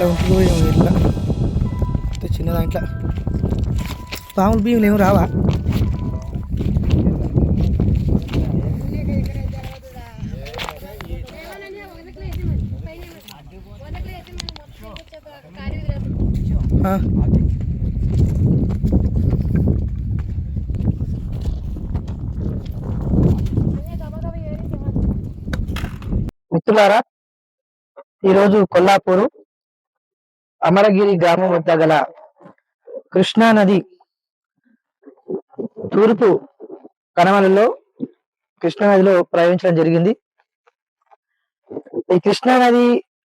ఎట్లా ఉంటుందో ఏమో ఇట్లా ఇంత చిన్న దాంట్లో. పాములు బియ్యం ఏమి రావా? మిత్రులారా ఈరోజు కొల్లాపూరు అమరగిరి గ్రామం వద్ద గల కృష్ణా నది తూర్పు కనమలలో కృష్ణా నదిలో ప్రయాణించడం జరిగింది. ఈ కృష్ణా నది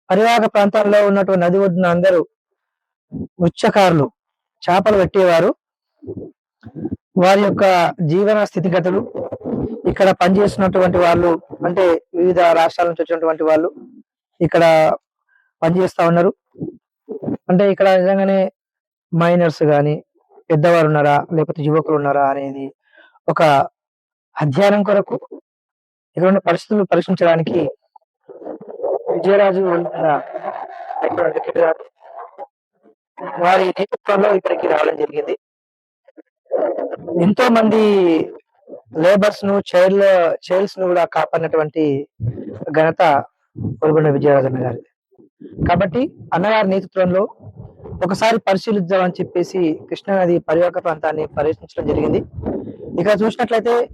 పరివాహక ప్రాంతాల్లో ఉన్నటువంటి నది ఒడ్డున అందరూ మత్స్యకారులు చేపలు పట్టేవారు. వారి యొక్క జీవన స్థితిగతులు ఇక్కడ పనిచేస్తున్నటువంటి వాళ్ళు అంటే వివిధ రాష్ట్రాల నుంచి వచ్చినటువంటి వాళ్ళు ఇక్కడ పనిచేస్తా ఉన్నారు. అంటే ఇక్కడ నిజంగానే మైనర్స్ కానీ పెద్దవారు ఉన్నారా లేకపోతే యువకులు ఉన్నారా అనేది ఒక అధ్యయనం కొరకు ఇక్కడ ఉన్న పరిస్థితులు పరీక్షించడానికి విజయరాజు వారి నేతృత్వంలో ఇక్కడికి రావడం జరిగింది. ఎంతో మంది లేబర్స్ను చైల్డ్ చైల్డ్స్ను కూడా కాపాడినటువంటి ఘనత కొలుగొండ విజయరాజన్న గారి కాబట్టి అన్నగారి నేతృత్వంలో ఒకసారి పరిశీలిద్దామని చెప్పేసి కృష్ణానది పరివాహక ప్రాంతాన్ని పర్యటించడం జరిగింది. ఇక్కడ చూసినట్లయితే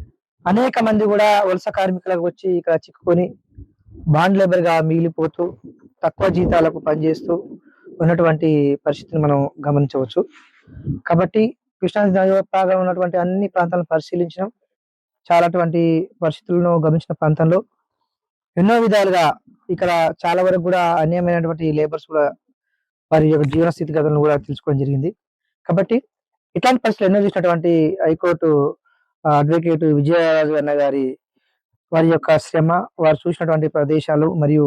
అనేక మంది కూడా వలస కార్మికులకు వచ్చి ఇక్కడ చిక్కుకొని బాండ్ లేబర్గా మిగిలిపోతూ తక్కువ జీతాలకు పనిచేస్తూ ఉన్నటువంటి పరిస్థితిని మనం గమనించవచ్చు. కాబట్టి కృష్ణానది నది ఉన్నటువంటి అన్ని ప్రాంతాలను పరిశీలించడం చాలా అటువంటి పరిస్థితులను గమనించిన ప్రాంతంలో ఎన్నో విధాలుగా ఇక్కడ చాలా వరకు కూడా అన్యమైనటువంటి లేబర్స్ కూడా వారి యొక్క జీవన స్థితిగతులను కూడా తెలుసుకోవడం జరిగింది. కాబట్టి ఇట్లాంటి పరిస్థితులు ఎన్నో చూసినటువంటి హైకోర్టు అడ్వకేట్ విజయరాజు అన్న గారి వారి యొక్క శ్రమ వారు చూసినటువంటి ప్రదేశాలు మరియు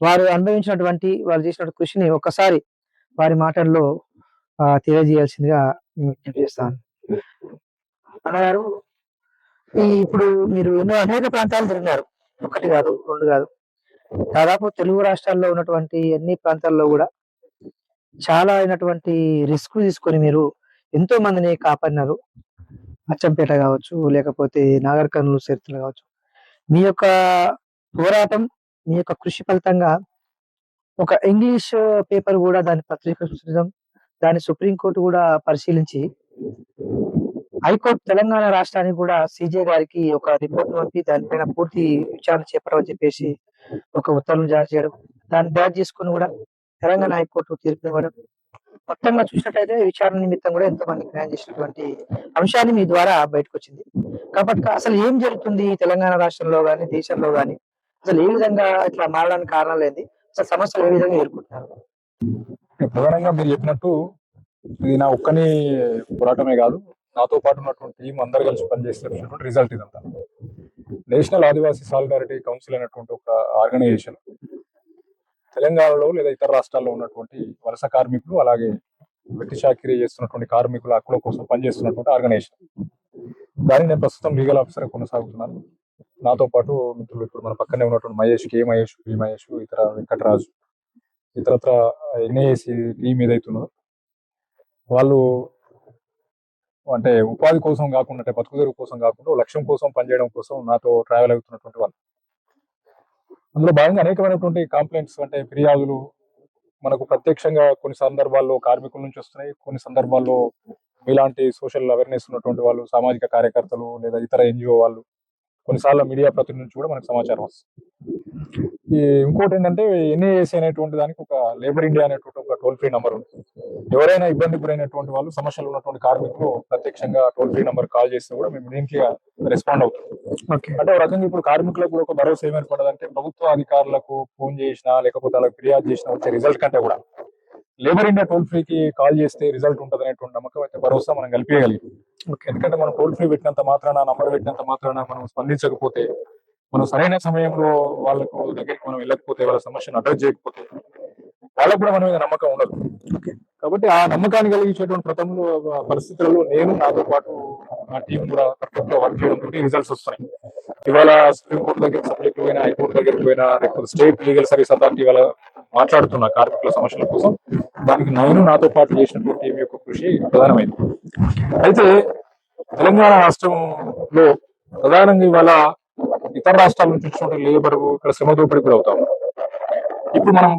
వారు అనుభవించినటువంటి వారు చేసిన కృషిని ఒక్కసారి వారి మాటల్లో తెలియజేయాల్సిందిగా చేస్తాను అన్నగారు ఇప్పుడు మీరు ఎన్నో అనేక ప్రాంతాలు తిరిగినారు. ఒకటి కాదు రెండు కాదు. దాదాపు తెలుగు రాష్ట్రాల్లో ఉన్నటువంటి అన్ని ప్రాంతాల్లో కూడా చాలా అయినటువంటి రిస్క్ తీసుకొని మీరు ఎంతో మందిని కాపాడినారు. అచ్చంపేట కావచ్చు లేకపోతే నాగర్ కర్నూలు చరిత్రలు కావచ్చు. మీ యొక్క పోరాటం మీ యొక్క కృషి ఫలితంగా ఒక ఇంగ్లీష్ పేపర్ కూడా దాని పత్రిక సృష్టించడం దాన్ని సుప్రీంకోర్టు కూడా పరిశీలించి హైకోర్టు తెలంగాణ రాష్ట్రానికి కూడా సిజే గారికి ఒక రిపోర్ట్ పంపి దానిపైన పూర్తి విచారణ చేపట్టమని చెప్పేసి ఒక ఉత్తర్వులు జారీ చేయడం దాన్ని బ్యాక్ చేసుకుని కూడా తెలంగాణ హైకోర్టు తీర్పు ఇవ్వడం. మొత్తంగా చూసినట్లయితే విచారణ నిమిత్తం కూడా ఎంతో మంది న్యాయం చేసినటువంటి అంశాన్ని మీ ద్వారా బయటకు వచ్చింది కాబట్టి అసలు ఏం జరుగుతుంది తెలంగాణ రాష్ట్రంలో కానీ దేశంలో కానీ అసలు ఏ విధంగా ఇట్లా మారడానికి కారణాలు ఏంది? అసలు సమస్యలు ఏ విధంగా ఎదుర్కొంటున్నారు? ప్రధానంగా మీరు చెప్పినట్టు ఇది నా ఒక్కని పోరాటమే కాదు నాతో పాటు ఉన్నటువంటి టీం అందరు కలిసి పనిచేస్తున్నటువంటి రిజల్ట్ ఇదంతా. నేషనల్ ఆదివాసీ సాలిడారిటీ కౌన్సిల్ అనేటువంటి ఒక ఆర్గనైజేషన్ తెలంగాణలో లేదా ఇతర రాష్ట్రాల్లో ఉన్నటువంటి వలస కార్మికులు అలాగే వెట్టి చాకిరీ చేస్తున్నటువంటి కార్మికుల హక్కుల కోసం పనిచేస్తున్నటువంటి ఆర్గనైజేషన్ దాన్ని నేను ప్రస్తుతం లీగల్ ఆఫీసర్ కొనసాగుతున్నాను. నాతో పాటు మిత్రులు ఇప్పుడు మన పక్కనే ఉన్నటువంటి మహేష్ కే మహేష్ పి మహేష్ ఇతర వెంకటరాజు ఇతరత్ర ఎన్ఏసి టీం ఏదైతున్నదో వాళ్ళు అంటే ఉపాధి కోసం కాకుండా అంటే బతుకుదేరు కోసం కాకుండా లక్ష్యం కోసం పనిచేయడం కోసం నాతో ట్రావెల్ అవుతున్నటువంటి వాళ్ళు. అందులో భాగంగా అనేకమైనటువంటి కంప్లైంట్స్ అంటే ఫిర్యాదులు మనకు ప్రత్యక్షంగా కొన్ని సందర్భాల్లో కార్మికుల నుంచి వస్తున్నాయి. కొన్ని సందర్భాల్లో ఇలాంటి సోషల్ అవేర్నెస్ ఉన్నటువంటి వాళ్ళు సామాజిక కార్యకర్తలు లేదా ఇతర ఎన్జిఓ వాళ్ళు కొన్నిసార్లు మీడియా ప్రతినిధి నుంచి కూడా మనకు సమాచారం వస్తుంది. ఈ ఇంకోటి ఏంటంటే ఎన్ఏఎస్ అనేటువంటి దానికి ఒక లేబర్ ఇండియా అనేటువంటి ఒక టోల్ ఫ్రీ నంబర్ ఉంది. ఎవరైనా ఇబ్బంది గురైనటువంటి వాళ్ళు సమస్యలు ఉన్నటువంటి కార్మికులు ప్రత్యక్షంగా టోల్ ఫ్రీ నంబర్ కాల్ చేస్తే కూడా మేము ఇమీడియట్లీ రెస్పాండ్ అవుతాం. ఓకే. అంటే ఒక రకంగా ఇప్పుడు కార్మికులకు కూడా ఒక భరోసా ఏమి ఏర్పడదంటే ప్రభుత్వ అధికారులకు ఫోన్ చేసినా లేకపోతే వాళ్ళకి ఫిర్యాదు చేసినా వచ్చే రిజల్ట్ కంటే కూడా లేబర్ ఇండియా టోల్ ఫ్రీకి కాల్ చేస్తే రిజల్ట్ ఉంటుంది అనేటువంటి నమ్మకం అయితే భరోసా మనం కల్పించగలిగాం. ఎందుకంటే మనం టోల్ ఫ్రీ పెట్టినంత మాత్రాన నంబర్ పెట్టినంత మాత్రాన మనం స్పందించకపోతే మనం సరైన సమయంలో వాళ్ళకు దగ్గరికి మనం వెళ్ళకపోతే వాళ్ళ సమస్యను అడ్రస్ చేయకపోతే వాళ్ళకు కూడా మన మీద నమ్మకం ఉండదు. కాబట్టి ఆ నమ్మకాన్ని కలిగించేటువంటి ప్రథమ పరిస్థితులలో నేను నాతో పాటు నా టీం కూడా పర్ఫెక్ట్గా వర్క్ చేయడం తోటి రిజల్ట్స్ వస్తున్నాయి. ఇవాళ సుప్రీం కోర్టు దగ్గర సబ్జెక్ట్ పోయినా హైకోర్టు దగ్గరికి పోయినా లేకపోతే స్టేట్ లీగల్ సర్వీస్ అథారిటీ వాళ్ళ మాట్లాడుతున్న కార్మికుల సమస్యల కోసం దానికి నేను నాతో పాటు చేసినటువంటి టీం యొక్క కృషి ప్రధానమైంది. అయితే తెలంగాణ రాష్ట్రంలో ప్రధానంగా ఇవాళ ఇతర రాష్ట్రాల నుంచి వచ్చినటువంటి లేబర్ ఇక్కడ శ్రమ దోపిడీ కూడా అవుతాం ఇప్పుడు మనం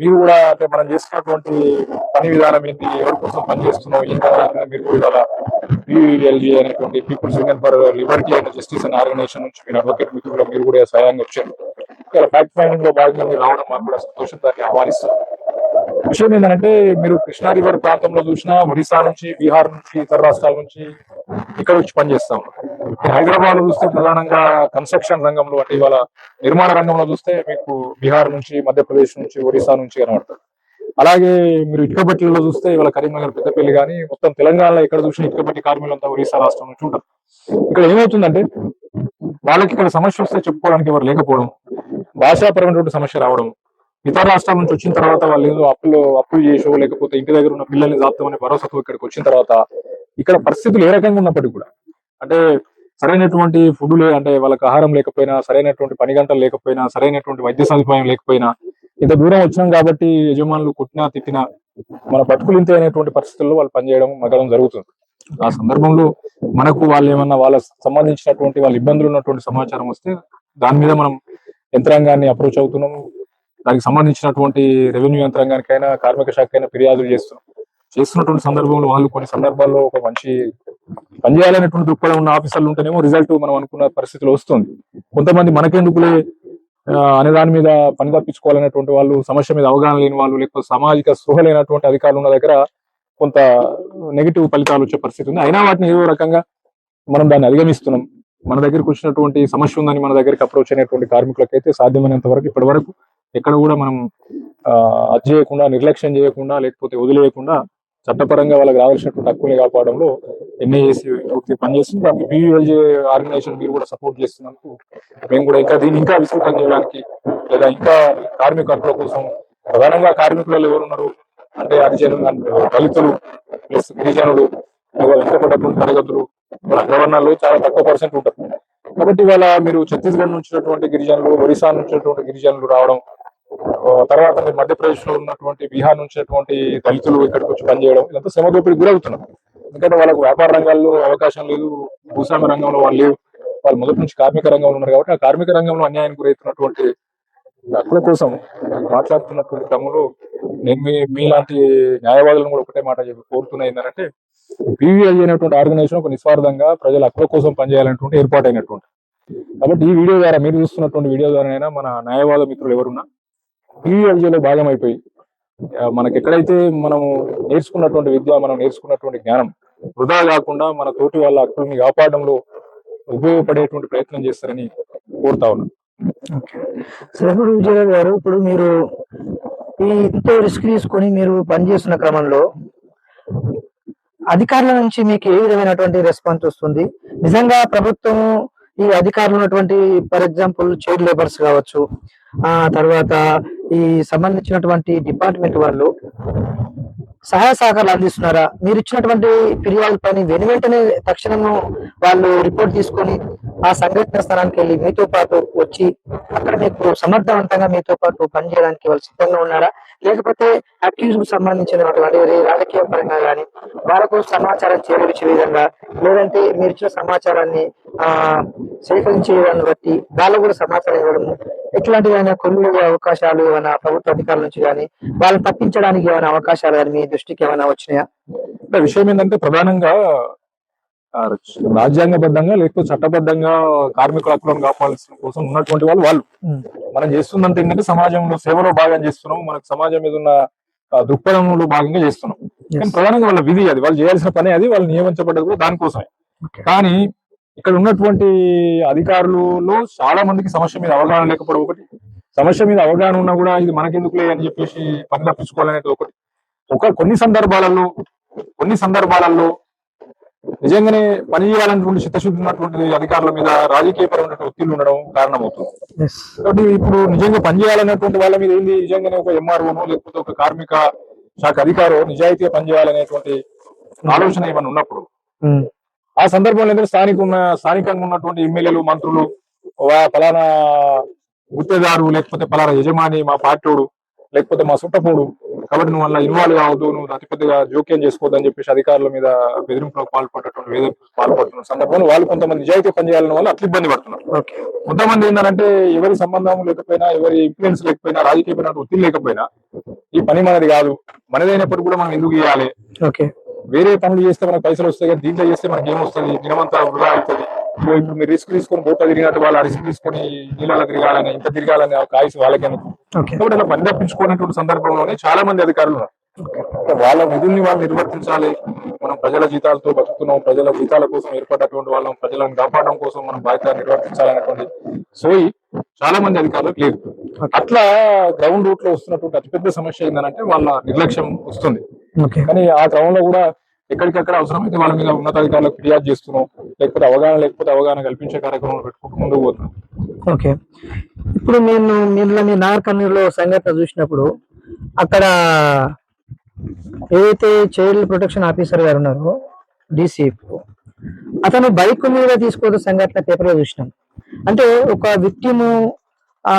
మీరు కూడా అంటే మనం చేసినటువంటి పని విధానం ఏంటి ఎవరి కోసం పని చేస్తున్నాం ఇంకా మీరు కూడా ఇవాళ అనేటువంటి People's Union for Liberty and Justice అనే ఆర్గనైజేషన్ నుంచి మీరు అడ్వకేట్ మిత్రులు మీరు కూడా సహాయంగా వచ్చారు. ఇక్కడ ఫ్యాక్ట్ ఫైండింగ్లో భాగంగా రావడం మాకు కూడా సంతోషం దాన్ని ఆహ్వానిస్తాం విషయం ఏంటంటే మీరు కృష్ణా రివర్ ప్రాంతంలో చూసినా ఒడిశా నుంచి బీహార్ నుంచి ఇతర రాష్ట్రాల నుంచి ఇక్కడ వచ్చి పనిచేస్తాం హైదరాబాద్లో చూస్తే ప్రధానంగా కన్స్ట్రక్షన్ రంగంలో అంటే ఇవాళ నిర్మాణ రంగంలో చూస్తే మీకు బీహార్ నుంచి మధ్యప్రదేశ్ నుంచి ఒడిశా నుంచి కనబడతారు. అలాగే మీరు ఇటుకబట్టిలో చూస్తే ఇవాళ కరీంనగర్ పెద్దపల్లి కానీ మొత్తం తెలంగాణలో ఎక్కడ చూసిన ఇటుకబట్టి కార్మికులంతా ఒరిస్సా రాష్ట్రం నుంచి ఉంటారు. ఇక్కడ ఏమవుతుందంటే వాళ్ళకి ఇక్కడ సమస్య వస్తే చెప్పుకోవడానికి ఎవరు లేకపోవడం భాషాపరమైనటువంటి సమస్య రావడం ఇతర రాష్ట్రాల నుంచి వచ్చిన తర్వాత వాళ్ళు ఏదో అప్పులు అప్పులు చేసో లేకపోతే ఇంటి దగ్గర ఉన్న పిల్లల్ని జాప్తామనే భరోసాతో ఇక్కడికి వచ్చిన తర్వాత ఇక్కడ పరిస్థితులు ఏ రకంగా ఉన్నప్పటికీ కూడా అంటే సరైనటువంటి ఫుడ్ అంటే వాళ్ళకి ఆహారం లేకపోయినా సరైనటువంటి పని గంటలు లేకపోయినా సరైనటువంటి వైద్య సదుపాయం లేకపోయినా ఇంత దూరం వచ్చినాం కాబట్టి యజమానులు కుట్టినా తిట్టినా మన బతుకులు ఇంత అనేటువంటి పరిస్థితుల్లో వాళ్ళు పనిచేయడం మగడం జరుగుతుంది. ఆ సందర్భంలో మనకు వాళ్ళు ఏమన్నా వాళ్ళ సంబంధించినటువంటి వాళ్ళ ఇబ్బందులు ఉన్నటువంటి సమాచారం వస్తే దాని మీద మనం యంత్రాంగాన్ని అప్రోచ్ అవుతున్నాము. దానికి సంబంధించినటువంటి రెవెన్యూ యంత్రాంగానికైనా కార్మిక శాఖకైనా ఫిర్యాదులు చేస్తున్నాం. చేస్తున్నటువంటి సందర్భంలో వాళ్ళు కొన్ని సందర్భాల్లో ఒక మంచి పనిచేయాలనేటువంటి దృక్పథం ఉన్న ఆఫీసర్లు ఉంటేనేమో రిజల్ట్ మనం అనుకున్న పరిస్థితిలో వస్తుంది. కొంతమంది మనకెందుకులే అనే దాని మీద పని తప్పించుకోవాలనేటువంటి వాళ్ళు సమస్య మీద అవగాహన లేని వాళ్ళు లేకపోతే సామాజిక స్పృహ లేనటువంటి అధికారులు ఉన్న దగ్గర కొంత నెగిటివ్ ఫలితాలు వచ్చే పరిస్థితి ఉంది. అయినా వాటిని ఏదో రకంగా మనం దాన్ని అధిగమిస్తున్నాం. మన దగ్గరకు వచ్చినటువంటి సమస్య ఉందని మన దగ్గరికి అప్రోచ్ అయినటువంటి కార్మికులకైతే సాధ్యమైనంత వరకు ఇప్పటి వరకు ఎక్కడ కూడా మనం ఆ, అది చేయకుండా నిర్లక్ష్యం చేయకుండా లేకపోతే వదిలేయకుండా చట్టపరంగా వాళ్ళకి రావాల్సినటువంటి హక్కుల్ని కాపాడంలో ఎన్ఐఏసి పూర్తి పనిచేస్తుంది. దానికి బీయూఎల్జే ఆర్గనైజేషన్ మీరు కూడా సపోర్ట్ చేస్తున్నందుకు మేము కూడా ఇంకా దీన్ని ఇంకా విస్తృతం చేయడానికి లేదా ఇంకా కార్మిక హక్కుల కోసం ప్రధానంగా కార్మికులలో ఎవరు ఉన్నారు అంటే హరిజనులు దళితులు ప్లస్ గిరిజనులు లేదా వెనుకబడ్డటువంటి తరగతులు గవర్నర్లు చాలా తక్కువ పర్సెంట్ ఉంటారు కాబట్టి ఇవాళ మీరు ఛత్తీస్గఢ్ నుంచి గిరిజనులు ఒరిస్సా నుంచి గిరిజనులు రావడం తర్వాత మీరు మధ్యప్రదేశ్లో ఉన్నటువంటి బీహార్ నుంచినటువంటి దళితులు ఇక్కడికి వచ్చి పనిచేయడం ఇదంతా శ్రమ గురవుతున్నారు ఎందుకంటే వాళ్ళకు వ్యాపార రంగాల్లో అవకాశం లేదు భూస్వామ్య రంగంలో వాళ్ళు లేవు. వాళ్ళు మొదటి నుంచి కార్మిక రంగంలో ఉన్నారు కాబట్టి ఆ కార్మిక రంగంలో అన్యాయానికి గురవుతున్నటువంటి హక్కుల కోసం మాట్లాడుతున్నటువంటి క్రమంలో నేను మీ మీలాంటి న్యాయవాదులను కూడా ఒకటే మాట చెప్పి కోరుతున్నా ఏంటంటే పీవీఐ అనేటువంటి ఆర్గనైజేషన్ ఒక నిస్వార్థంగా ప్రజల హక్కుల కోసం పనిచేయాలనేటువంటి ఏర్పాటైనటువంటి కాబట్టి ఈ వీడియో ద్వారా మీరు చూస్తున్నటువంటి వీడియో ద్వారానైనా మన న్యాయవాద మిత్రులు ఎవరున్నా పీవీఐలో భాగం అయిపోయి మనకి ఎక్కడైతే మనం నేర్చుకున్నటువంటి విద్య మనం నేర్చుకున్నటువంటి జ్ఞానం వృధా కాకుండా మన తోటి వాళ్ళ హక్కుల్ని కాపాడంలో ఉపయోగపడేటువంటి ప్రయత్నం చేస్తారని కోరుతా ఉన్నాను. సరే ఇప్పుడు విజయ్ గారు ఇప్పుడు మీరు ఈ ఇంత రిస్క్ తీసుకొని మీరు పనిచేస్తున్న క్రమంలో అధికారుల నుంచి మీకు ఏ విధమైనటువంటి రెస్పాన్స్ వస్తుంది? నిజంగా ప్రభుత్వం ఈ అధికారులు ఉన్నటువంటి ఫర్ ఎగ్జాంపుల్ చైల్డ్ లేబర్స్ కావచ్చు ఆ తర్వాత ఈ సంబంధించినటువంటి డిపార్ట్మెంట్ వాళ్ళు సహాయ సహకారాలు అందిస్తున్నారా? మీరు ఇచ్చినటువంటి ఫిర్యాదు పని వెను వెంటనే తక్షణము వాళ్ళు రిపోర్ట్ తీసుకొని ఆ సంఘటన స్థలానికి వెళ్ళి మీతో పాటు వచ్చి అక్కడ మీకు సమర్థవంతంగా మీతో పాటు పనిచేయడానికి వాళ్ళు సిద్ధంగా ఉన్నారా? లేకపోతే అక్యూజ్కు సంబంధించినటువంటి రాజకీయ పరంగా కానీ వాళ్ళకు సమాచారం చేకూర్చే విధంగా లేదంటే మీరు ఇచ్చిన సమాచారాన్ని ఆ సేకరించే దాన్ని బట్టి వాళ్ళకు కూడా సమాచారం ఇవ్వడము ఎట్లాంటివి అయినా కొనుగోలు అవకాశాలు ఏమైనా ప్రభుత్వ అధికారుల నుంచి కానీ వాళ్ళని తప్పించడానికి ఏమైనా అవకాశాలు కానీ మీ దృష్టికి ఏమైనా వచ్చినాయా? అంటే విషయం ఏంటంటే ప్రధానంగా రాజ్యాంగబద్ధంగా లేకపోతే చట్టబద్ధంగా కార్మికుల హక్కులను కాపాడాల్సిన కోసం ఉన్నటువంటి వాళ్ళు వాళ్ళు. మనం చేస్తున్నంత ఏంటంటే సమాజంలో సేవలో భాగం చేస్తున్నాం మనకు సమాజం మీద ఉన్న దృక్పథంలో భాగంగా చేస్తున్నాం. కానీ ప్రధానంగా వాళ్ళ విధి అది వాళ్ళు చేయాల్సిన పని అది వాళ్ళు నియమించబడ్డది కూడా దానికోసమే. కానీ ఇక్కడ ఉన్నటువంటి అధికారులలో చాలా మందికి సమస్య మీద అవగాహన లేకపోవడం ఒకటి సమస్య మీద అవగాహన ఉన్నా కూడా ఇది మనకెందుకులే అని చెప్పేసి పని తప్పించుకోవాలనేది ఒకటి ఒక కొన్ని సందర్భాలలో కొన్ని సందర్భాలలో నిజంగానే పని చేయాలన్నటువంటి చిత్తశుద్ధి ఉన్నటువంటి అధికారుల మీద రాజకీయపరమైన ఒత్తిళ్ళు ఉండడం కారణమవుతుంది. కాబట్టి ఇప్పుడు నిజంగా పనిచేయాలనేటువంటి వాళ్ళ మీద ఏంది నిజంగానే ఒక ఎంఆర్ఓనో లేకపోతే ఒక కార్మిక శాఖ అధికారో నిజాయితీగా పనిచేయాలనేటువంటి ఆలోచన ఏమైనా ఉన్నప్పుడు ఉమ్. ఆ సందర్భంలో ఏంటంటే స్థానిక ఉన్న స్థానికంగా ఉన్నటువంటి ఎమ్మెల్యేలు మంత్రులు ఫలానా గుత్తేదారు లేకపోతే ఫలానా యజమాని మా పార్టీడు లేకపోతే మా సుట్టపోడు కాబట్టి నువ్వు అలా ఇన్వాల్వ్ కావద్దు నువ్వు అతి పెద్దగా జోక్యం చేసుకోవద్దు అని చెప్పేసి అధికారుల మీద బెదిరింపులకు పాల్పడటం పాల్పడుతున్న సందర్భంలో వాళ్ళు కొంతమంది నిజాయితీ పనిచేయాలని వాళ్ళు అట్లా ఇబ్బంది పడుతున్నారు. కొంతమంది ఏంటంటే ఎవరి సంబంధం లేకపోయినా ఎవరి ఇన్ఫ్లుయెన్స్ లేకపోయినా రాజకీయమైన ఒత్తిడి లేకపోయినా ఈ పని మనది కాదు మనదైనప్పటికీ కూడా మనం ఎందుకు చేయాలి ఓకే. వేరే పనులు చేస్తే మనకు పైసలు వస్తాయి కానీ దీంట్లో చేస్తే మనకి ఏమొస్తుంది? దినమంతా వృధా అవుతుంది. ఇప్పుడు మీరు రిస్క్ తీసుకొని బోట్ తిరిగినట్టు వాళ్ళు రిస్క్ తీసుకొని నీళ్ళలో తిరగాలని ఇంత తిరగాలని ఒక ఆయుష్ వాళ్ళకెందుకు ఓకే. కాబట్టి అలా పని తప్పించుకునేటువంటి సందర్భంలోనే చాలా మంది అధికారులు ఉన్నారు. వాళ్ళ విధుల్ని వాళ్ళు నిర్వర్తించాలి. మనం ప్రజల జీతాలతో బతుకుతున్నాం. ప్రజల జీతాల కోసం ఏర్పడినటువంటి వాళ్ళం ప్రజలను కాపాడడం కోసం మనం బాధ్యత నిర్వర్తించాలనేటువంటి సోయి చాలా మంది అధికారులకు లేదు. అట్లా గ్రౌండ్ రూట్లో వస్తున్నటువంటి అతిపెద్ద సమస్య ఏంటంటే వాళ్ళ నిర్లక్ష్యం వస్తుంది. ఓకే. కానీ ఆ క్రమంలో కూడా ఎక్కడికక్కడ అవసరమైతే వాళ్ళ మీద ఉన్నతాధికారులకు ఫిర్యాదు చేస్తున్నాం. లేకపోతే అవగాహన లేకపోతే అవగాహన కల్పించే కార్యక్రమం పెట్టుకుంటూ ముందుకు పోతున్నాం. ఓకే. ఇప్పుడు నేను మీరు మీ నాగర్ కర్నూలులో సంఘటన చూసినప్పుడు అక్కడ ఏదైతే చైల్డ్ ప్రొటెక్షన్ ఆఫీసర్ గారు ఉన్నారో డిసిఎఫ్ అతను బైక్ మీద తీసుకోవడం సంఘటన పేపర్లో చూసినాం. అంటే ఒక విక్టిము ఆ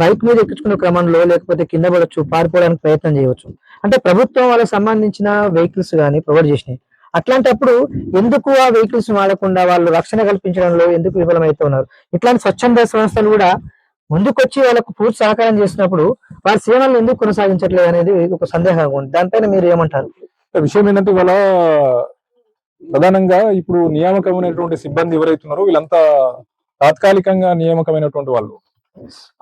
బైక్ మీద ఎక్కించుకునే క్రమంలో లేకపోతే కింద పడవచ్చు పారిపోవడానికి ప్రయత్నం చేయవచ్చు. అంటే ప్రభుత్వం వాళ్ళకి సంబంధించిన వెహికల్స్ కానీ ప్రొవైడ్ చేసినాయి. అట్లాంటప్పుడు ఎందుకు ఆ వెహికల్స్ వాడకుండా వాళ్ళు రక్షణ కల్పించడంలో ఎందుకు విఫలమైతే ఉన్నారు ఇట్లాంటి స్వచ్ఛంద సంస్థలు కూడా ముందుకొచ్చి వాళ్ళకు పూర్తి సహకారం చేసినప్పుడు వారి సేవలను ఎందుకు కొనసాగించట్లేదు అనేది ఒక సందేహంగా ఉంది. దానిపైన మీరు ఏమంటారు? విషయం ఏంటంటే ఇవాళ ప్రధానంగా ఇప్పుడు నియామకమైనటువంటి సిబ్బంది ఎవరైతున్నారో వీళ్ళంతా తాత్కాలికంగా నియామకమైనటువంటి వాళ్ళు.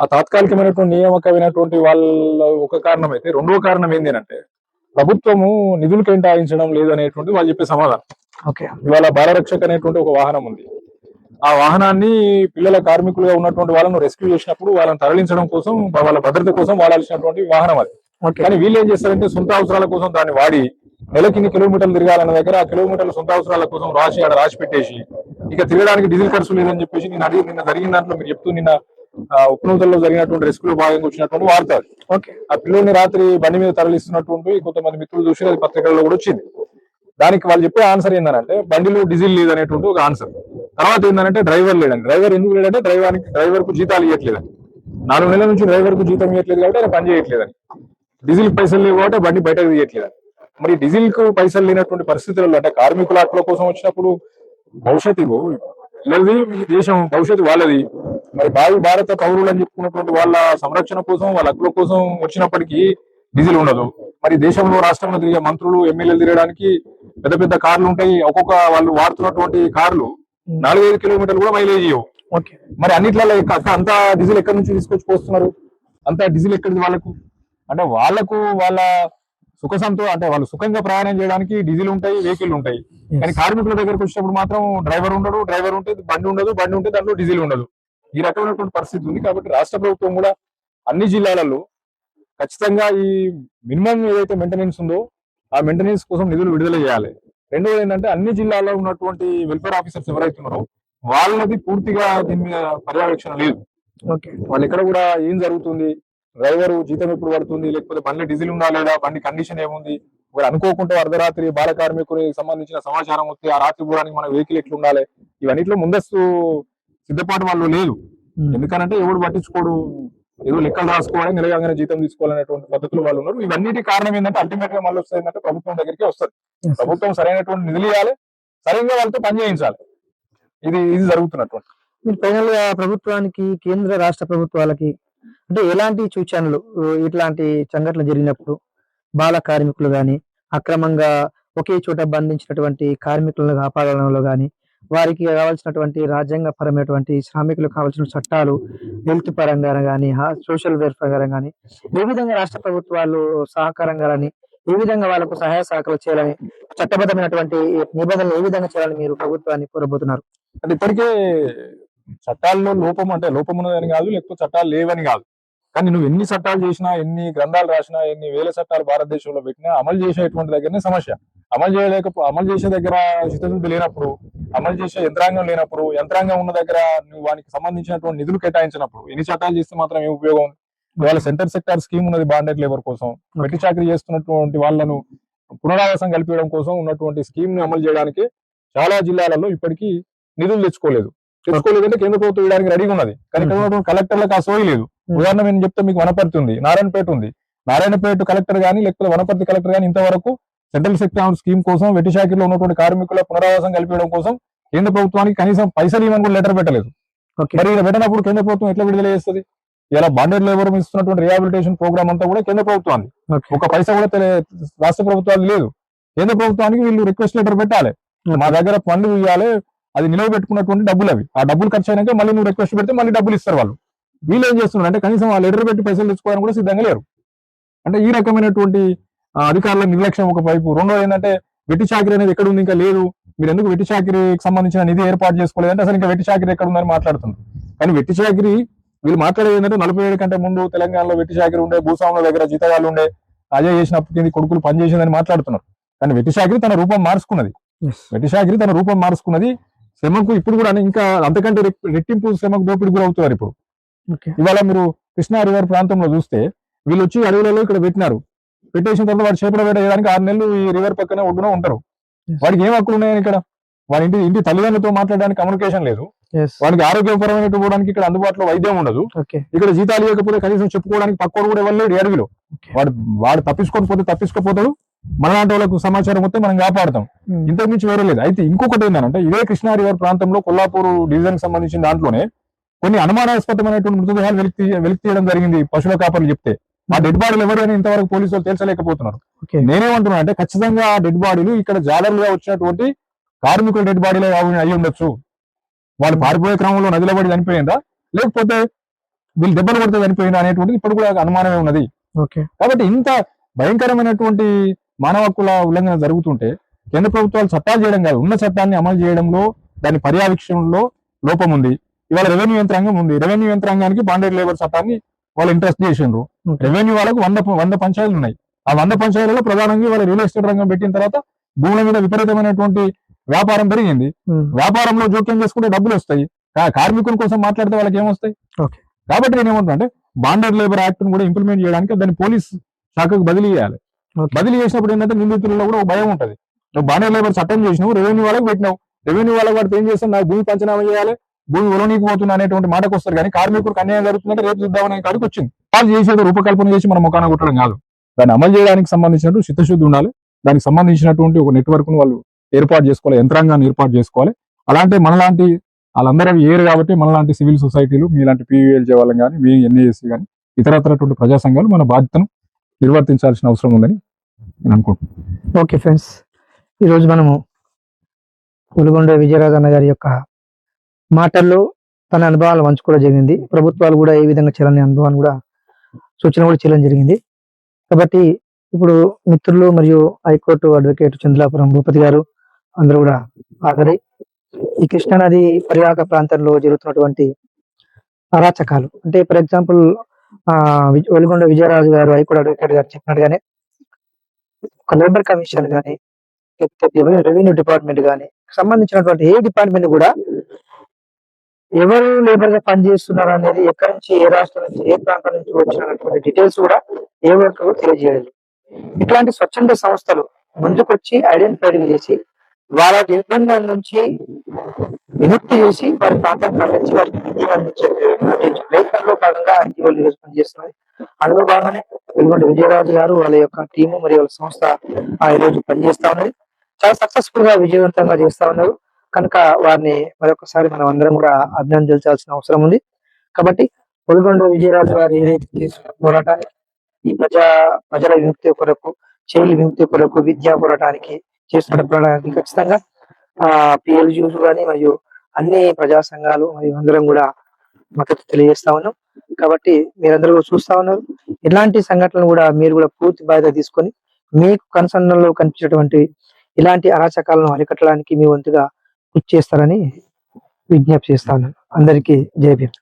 ఆ తాత్కాలికమైనటువంటి నియామకమైనటువంటి వాళ్ళ ఒక కారణం అయితే రెండో కారణం ఏంటి అంటే ప్రభుత్వము నిధులు కేటాయించడం లేదనేటువంటి వాళ్ళు చెప్పే సమాధానం. ఓకే ఇవాళ బాలరక్షక్ అనేటువంటి ఒక వాహనం ఉంది. ఆ వాహనాన్ని పిల్లల కార్మికులుగా ఉన్నటువంటి వాళ్ళను రెస్క్యూ చేసినప్పుడు వాళ్ళని తరలించడం కోసం వాళ్ళ భద్రత కోసం వాడాల్సినటువంటి వాహనం అది. కానీ వీళ్ళు ఏం చేస్తారంటే సొంత అవసరాల కోసం దాన్ని వాడి నెలకి ఇన్ని కిలోమీటర్లు తిరగాలన్న దగ్గర ఆ కిలోమీటర్ల సొంత అవసరాల కోసం రాసి ఆడ రాసి పెట్టేసి ఇక తిరగడానికి డీజిల్ ఖర్చు లేదని చెప్పేసి నేను అడిగి నిన్న జరిగిన దాంట్లో మీరు చెప్తూ నిన్న ఉప్నూతల్లో జరిగినటువంటి రెస్క్యూ భాగంగా వచ్చినటువంటి వార్త ఆ పిల్లల్ని రాత్రి బండి మీద తరలిస్తున్నటువంటి కొంతమంది మిత్రులు చూసి అది పత్రికల్లో కూడా వచ్చింది. దానికి వాళ్ళు చెప్పే ఆన్సర్ ఏంటంటే బండిలో డీజిల్ లేదనేటువంటి ఒక ఆన్సర్. తర్వాత ఏంటంటే డ్రైవర్ లేడండి. డ్రైవర్ ఎందుకు లేదంటే డ్రైవర్ డ్రైవర్కు జీతాలు ఇవ్వట్లేదని నాలుగు నెలల నుంచి డ్రైవర్కు జీతం ఇవ్వట్లేదు కాబట్టి ఆయన పని చేయట్లేదని డీజిల్ పైసలు లేవు కాబట్టి బండి బయటకు తీయట్లేదని మరి డీజిల్కు పైసలు లేనటువంటి పరిస్థితులలో అంటే కార్మికుల హక్కుల కోసం వచ్చినప్పుడు భవిష్యత్తు లేదు ఈ దేశం భవిష్యత్తు వాళ్ళది. మరి భావి భారత పౌరులు అని చెప్పుకున్నటువంటి వాళ్ళ సంరక్షణ కోసం వాళ్ళ హక్కుల కోసం వచ్చినప్పటికీ డీజిల్ ఉండదు. మరి దేశంలో రాష్ట్రంలో తిరిగే మంత్రులు ఎమ్మెల్యేలు తిరగడానికి పెద్ద పెద్ద కార్లు ఉంటాయి. ఒక్కొక్క వాళ్ళు వాడుతున్నటువంటి కార్లు నాలుగైదు కిలోమీటర్లు కూడా మైలేజ్ ఇవ్వవు. ఓకే. మరి అన్నిట్లలో అంత డీజిల్ ఎక్కడి నుంచి తీసుకొచ్చి పోస్తున్నారు? అంత డీజిల్ ఎక్కడిది వాళ్ళకు? అంటే వాళ్ళకు వాళ్ళ సుఖ సంతో అంటే వాళ్ళు సుఖంగా ప్రయాణం చేయడానికి డీజిల్ ఉంటాయి వెహికల్ ఉంటాయి. కానీ కార్మికుల దగ్గరకు వచ్చినప్పుడు మాత్రం డ్రైవర్ ఉండడు డ్రైవర్ ఉంటే బండి ఉండదు బండి ఉంటే దాంట్లో డీజిల్ ఉండదు. ఈ రకమైనటువంటి పరిస్థితి ఉంది కాబట్టి రాష్ట్ర ప్రభుత్వం కూడా అన్ని జిల్లాలలో ఖచ్చితంగా ఈ మినిమం ఏదైతే మెయింటెనెన్స్ ఉందో ఆ మెయింటెనెన్స్ కోసం నిధులు విడుదల చేయాలి. రెండోది ఏంటంటే అన్ని జిల్లాల్లో ఉన్నటువంటి వెల్ఫేర్ ఆఫీసర్స్ ఎవరైతే ఉన్నారో వాళ్ళది పూర్తిగా దీని మీద పర్యవేక్షణ లేదు. వాళ్ళు ఎక్కడ కూడా ఏం జరుగుతుంది? డ్రైవర్ జీతం ఎప్పుడు పడుతుంది? లేకపోతే బండి డీజిల్ ఉందా లేదా? బండి కండిషన్ ఏముంది? ఒకవేళ అనుకోకుండా అర్ధరాత్రి బాల కార్మికునికి సంబంధించిన సమాచారం వస్తే ఆ రాత్రి పోవడానికి మన వెహికల్ ఎట్లా ఉండాలి ఇవన్నిట్లో ముందస్తు సిద్ధపాటు వాళ్ళు లేదు. ఎందుకనంటే ఎవడు పట్టించుకోడు? ఏదో లెక్కలు రాసుకోవాలి నిలగానే జీతం తీసుకోవాలనేటువంటి పద్ధతులు వాళ్ళు ఉన్నారు. ఇవన్నిటి కారణం ఏంటంటే అల్టిమేట్గా మళ్ళీ వస్తుంది ఏంటంటే ప్రభుత్వం దగ్గరికి వస్తుంది. ప్రభుత్వం సరైనటువంటి నిధులు ఇవ్వాలి సరైన వాళ్ళతో పని చేయించాలి. ఇది ఇది జరుగుతున్నటువంటి. మీరు ఫైనల్గా ప్రభుత్వానికి కేంద్ర రాష్ట్ర ప్రభుత్వాలకి అంటే ఎలాంటి సూచనలు ఇట్లాంటి సంఘటనలు జరిగినప్పుడు బాల కార్మికులు గాని అక్రమంగా ఒకే చోట బంధించినటువంటి కార్మికులను కాపాడడంలో గాని వారికి కావాల్సినటువంటి రాజ్యాంగ పరమైనటువంటి శ్రామికులకు కావాల్సిన చట్టాలు హెల్త్ పరంగా కానీ సోషల్ వెల్ఫేర్ పరంగా కానీ ఏ విధంగా రాష్ట్ర ప్రభుత్వాలు సహకారంగా కానీ ఏ విధంగా వాళ్ళకు సహాయ సహకారాలు చేయాలని చట్టబద్ధమైనటువంటి నిబంధనలు ఏ విధంగా చేయాలని మీరు ప్రభుత్వాన్ని కోరబోతున్నారు? అంటే ఇప్పటికే చట్టాల్లో లోపం అంటే లోపం ఉన్నదని కాదు లేకపోతే చట్టాలు లేవని కాదు. కానీ నువ్వు ఎన్ని చట్టాలు చేసినా ఎన్ని గ్రంథాలు రాసినా ఎన్ని వేల చట్టాలు భారతదేశంలో పెట్టినా అమలు చేసేటువంటి దగ్గరనే సమస్య. అమలు చేయలేక అమలు చేసే దగ్గర చిత్తశుద్ధి లేనప్పుడు అమలు చేసే యంత్రాంగం లేనప్పుడు యంత్రాంగం ఉన్న దగ్గర నువ్వు వానికి సంబంధించినటువంటి నిధులు కేటాయించినప్పుడు ఎన్ని చట్టాలు చేస్తే మాత్రం ఏం ఉపయోగం? ఇవాళ సెంటర్ సెక్టార్ స్కీమ్ ఉన్నది బాండెడ్ లేబర్ కోసం. వెట్టి చాకరీ చేస్తున్నటువంటి వాళ్ళను పునరావాసం కల్పించడం కోసం ఉన్నటువంటి స్కీమ్ని అమలు చేయడానికి చాలా జిల్లాలలో ఇప్పటికీ నిధులు తెచ్చుకోలేదు. తెచ్చుకోలేదంటే కేంద్ర ప్రభుత్వం ఇవ్వడానికి రెడీగా ఉన్నది. కానీ కలెక్టర్లకు ఆ సోయి లేదు. ఉదాహరణ నేను చెప్తే మీకు వనపర్తి ఉంది నారాయణపేట ఉంది. నారాయణపేట కలెక్టర్ గానీ లేకపోతే వనపర్తి కలెక్టర్ గానీ ఇంతవరకు సెంట్రల్ సెక్టార్ స్కీమ్ కోసం వెట్టి శాఖలో ఉన్నటువంటి కార్మికుల పునరావాసం కల్పించడం కోసం కేంద్ర ప్రభుత్వానికి కనీసం పైసలు ఇవ్వని కూడా లెటర్ పెట్టలేదు. మరి ఇలా పెట్టినప్పుడు కేంద్ర ప్రభుత్వం ఎట్లా విడుదల చేస్తుంది? ఇలా బాండెడ్ లేబర్ ఇస్తున్నటువంటి రిహాబిలిటేషన్ ప్రోగ్రామ్ అంతా కూడా కేంద్ర ప్రభుత్వాన్ని ఒక పైసా కూడా రాష్ట్ర ప్రభుత్వాలు లేదు. కేంద్ర ప్రభుత్వానికి వీళ్ళు రిక్వెస్ట్ లెటర్ పెట్టాలి. మా దగ్గర పనులు ఇవ్వాలి అది నిలవబెట్టుకున్నటువంటి డబ్బులు అవి. ఆ డబ్బులు ఖర్చు అయినాక మళ్ళీ నువ్వు రిక్వెస్ట్ పెడితే మళ్ళీ డబ్బులు ఇస్తారు వాళ్ళు. వీళ్ళు ఏం చేస్తున్నారు? అంటే కనీసం ఆ లెటర్ పెట్టి పైసలు తెచ్చుకోవడానికి కూడా సిద్ధంగా లేరు. అంటే ఈ రకమైనటువంటి అధికారుల నిర్లక్ష్యం ఒక వైపు. రెండోది ఏంటంటే వెట్టి చాకరీ అనేది ఎక్కడ ఉంది? ఇంకా లేదు. మీరు ఎందుకు వెట్టి చాకరీకి సంబంధించిన నిధి ఏర్పాటు చేసుకోలేదు? అంటే అసలు ఇంకా వెట్టి చాకరీ ఎక్కడ ఉందని మాట్లాడుతున్నారు. కానీ వెట్టి చాకరీ వీళ్ళు మాట్లాడేది ఏంటంటే నలభై ఏడు కంటే ముందు తెలంగాణలో వెట్టి చాకరీ ఉండే భూస్వాముల దగ్గర జీతగాళ్ళు ఉండే అజయ్ చేసినప్పుడు కింద కొడుకులు పనిచేసిందని మాట్లాడుతున్నారు. కానీ వెట్టి చాకరీ తన రూపం మార్చుకున్నది వెట్టి చాకరీ తన రూపం మార్చుకున్నది శ్రమకు ఇప్పుడు కూడా ఇంకా అంతకంటే రెట్- రెట్టింపు శ్రమకు దోపిడి కూడా అవుతున్నారు ఇప్పుడు. ఇవాళ మీరు కృష్ణా రివర్ ప్రాంతంలో చూస్తే వీళ్ళు వచ్చి అడవులలో ఇక్కడ పెట్టినారు. పెట్టేసిన తర్వాత వాడు చేపల వేట చేయడానికి ఆరు నెలలు ఈ రివర్ పక్కన ఒడ్డున ఉంటారు. వాడికి ఏం హక్కులు ఉన్నాయని ఇక్కడ? వాడి ఇంటి ఇంటి తల్లిదండ్రులతో మాట్లాడడానికి కమ్యూనికేషన్ లేదు. వాడికి ఆరోగ్యపరమైన పోవడానికి ఇక్కడ అందుబాటులో వైద్యం ఉండదు. ఇక్కడ జీతాలు ఇవ్వకపోతే కనీసం చెప్పుకోవడానికి పక్కోడు కూడా ఇవ్వలేడు అడవిలో. వాడు వాడు తప్పించుకొని పోతే తప్పించుకోపోతాడు. మనలాంటి వాళ్ళకు సమాచారం వస్తే మనం కాపాడతాం. ఇంతకు మించి వేరే లేదు. అయితే ఇంకొకటి ఏంటంటే ఇదే కృష్ణా రివర్ ప్రాంతంలో కొల్లాపూర్ డివిజన్కి సంబంధించిన దాంట్లోనే కొన్ని అనుమానాస్పదమైనటువంటి మృతదేహాలు వెలికి వెలికి తీయడం జరిగింది. పశువుల కాపర్లు చెప్తే. ఆ డెడ్ బాడీలు ఎవరు అని ఇంతవరకు పోలీసు వాళ్ళు తేల్చలేకపోతున్నారు. ఓకే. నేనేమంటున్నా అంటే ఖచ్చితంగా ఆ డెడ్ బాడీలు ఇక్కడ జాలర్లుగా వచ్చినటువంటి కార్మికుల డెడ్ బాడీలే అయి ఉండొచ్చు. వాళ్ళు పారిపోయే క్రమంలో నదిలో పడి చనిపోయిందా? లేకపోతే వీళ్ళు దెబ్బలు పడితే చనిపోయిందా అనేటువంటిది ఇప్పుడు కూడా అనుమానమే ఉన్నది. ఓకే. కాబట్టి ఇంత భయంకరమైనటువంటి మానవ హక్కుల ఉల్లంఘన జరుగుతుంటే కేంద్ర ప్రభుత్వాలు చట్టాలు చేయడం కాదు ఉన్న చట్టాన్ని అమలు చేయడంలో దాని పర్యవేక్షణలో లోపం ఉంది. ఇవాళ రెవెన్యూ యంత్రాంగం ఉంది. రెవెన్యూ యంత్రాంగానికి బాండెడ్ లేబర్ చట్టాన్ని వాళ్ళు ఇంట్రెస్ట్ చేసిండ్రు. రెవెన్యూ వాళ్ళకు వంద వంద పంచాయతీలు ఉన్నాయి. ఆ వంద పంచాయతీలలో ప్రధానంగా వాళ్ళ రియల్ ఎస్టేట్ రంగం పెట్టిన తర్వాత భూముల మీద విపరీతమైనటువంటి వ్యాపారం పెరిగింది. వ్యాపారంలో జోక్యం చేసుకుంటే డబ్బులు వస్తాయి. కార్మికుల కోసం మాట్లాడితే వాళ్ళకి ఏమొస్తాయి. కాబట్టి నేను ఏమంటున్నా బాండర్ లేబర్ యాక్ట్ కూడా ఇంప్లిమెంట్ చేయడానికి దాన్ని పోలీస్ శాఖకు బదిలీ చేయాలి. బదిలీ చేసినప్పుడు ఏంటంటే నిందితుల్లో కూడా ఒక భయం ఉంటది. నువ్వు బాండర్ లేబర్ చట్టం చేసినావు రెవెన్యూ వాళ్ళకి పెట్టినావు. రెవెన్యూ వాళ్ళకి వాడితే ఏం చేస్తావు? నాకు భూమి పంచనామా చేయాలి. భూమి ఉలనీకి అనేటువంటి మాటకు వస్తారు. కానీ కార్మికులకు అన్యాయం జరుగుతుందంటే రేపు చూద్దామని కాడికి వచ్చింది. వాళ్ళు చేసేది రూపకల్పన చేసి మన ముఖాన కొట్టడం కాదు. దాన్ని అమలు చేయడానికి సంబంధించినట్టు చిత్తశుద్ధి ఉండాలి. దానికి సంబంధించినటువంటి ఒక నెట్వర్క్ను వాళ్ళు ఏర్పాటు చేసుకోవాలి. యంత్రాంగాన్ని ఏర్పాటు చేసుకోవాలి. అలాంటి మనలాంటి వాళ్ళందరూ అవి ఏరు కాబట్టి మనలాంటి సివిల్ సొసైటీలు మీలాంటి పీవీఎల్జే వాళ్ళం కానీ మీ ఎన్ఏఎస్సీ కానీ ఇతరత్రటువంటి ప్రజా సంఘాలు మన బాధ్యతను నిర్వర్తించాల్సిన అవసరం ఉందని నేను అనుకుంటున్నాను. ఓకే ఫ్రెండ్స్ ఈరోజు మనము పులిగొండ విజయరాజన్న గారి యొక్క మాటల్లో తన అనుభవాలు పంచుకోవడం జరిగింది. ప్రభుత్వాలు కూడా ఏ విధంగా చేయాలనే అనుభవాన్ని కూడా సూచన కూడా చేయడం జరిగింది. కాబట్టి ఇప్పుడు మిత్రులు మరియు హైకోర్టు అడ్వకేట్ చంద్రలాపురం భూపతి గారు అందరూ కూడా హాజరై ఈ కృష్ణానది పర్యాక ప్రాంతంలో జరుగుతున్నటువంటి అరాచకాలు. అంటే ఫర్ ఎగ్జాంపుల్ ఆ వెలుగొండ విజయరాజు గారు హైకోర్టు అడ్వకేట్ గారు చెప్పినట్టుగానే ఒక లేబర్ కమిషన్ కానీ లేకపోతే రెవెన్యూ డిపార్ట్మెంట్ కానీ సంబంధించినటువంటి ఏ డిపార్ట్మెంట్ కూడా ఎవరు లేబర్గా పనిచేస్తున్నారు అనేది ఎక్కడి నుంచి ఏ రాష్ట్రం నుంచి ఏ ప్రాంతం నుంచి వచ్చినటువంటి డీటెయిల్స్ కూడా ఏ వర్కర్ తెలియజేయలేదు. ఇట్లాంటి స్వచ్ఛంద సంస్థలు ముందుకొచ్చి ఐడెంటిఫై చేసి వాళ్ళ నిర్బంధం నుంచి విముక్తి చేసి వారి ప్రాంతం పండించి వారికి విద్య అందించే ప్రయత్నంలో భాగంగా ఇవాళ ఈరోజు పనిచేస్తున్నాయి అందులో భాగంగానే వెలుగొండ విజయరాజు గారు వాళ్ళ యొక్క టీము మరియు వాళ్ళ సంస్థ ఆ ఈరోజు రోజు పనిచేస్తా ఉన్నది. చాలా సక్సెస్ఫుల్గా విజయవంతంగా చేస్తా ఉన్నారు. కనుక వారిని మరొకసారి మనం అందరం కూడా అభినందించాల్సిన అవసరం ఉంది. కాబట్టి పొలిగొండ విజయరాజు గారు ఏదైతే చేస్తున్న పోరాటాన్ని ఈ ప్రజా ప్రజల విముక్తి కొరకు చేయలి విముక్తి కొరకు విద్యా పోరాటానికి చేస్తున్న పోరాటానికి ఖచ్చితంగా ఆ పిఎల్జీస్ కానీ మరియు అన్ని ప్రజా సంఘాలు మరియు అందరం కూడా మద్దతు తెలియజేస్తా ఉన్నాం. కాబట్టి మీరందరూ చూస్తా ఉన్నారు. ఇలాంటి సంఘటనలు కూడా మీరు కూడా పూర్తి బాధ్యత తీసుకొని మీకు కన్సర్న్లో కనిపించేటువంటి ఇలాంటి అరాచకాలను అరికట్టడానికి మీ వంతుగా కృషి చేస్తారని విజ్ఞప్తి చేస్తాను అందరికీ జై భీమ్.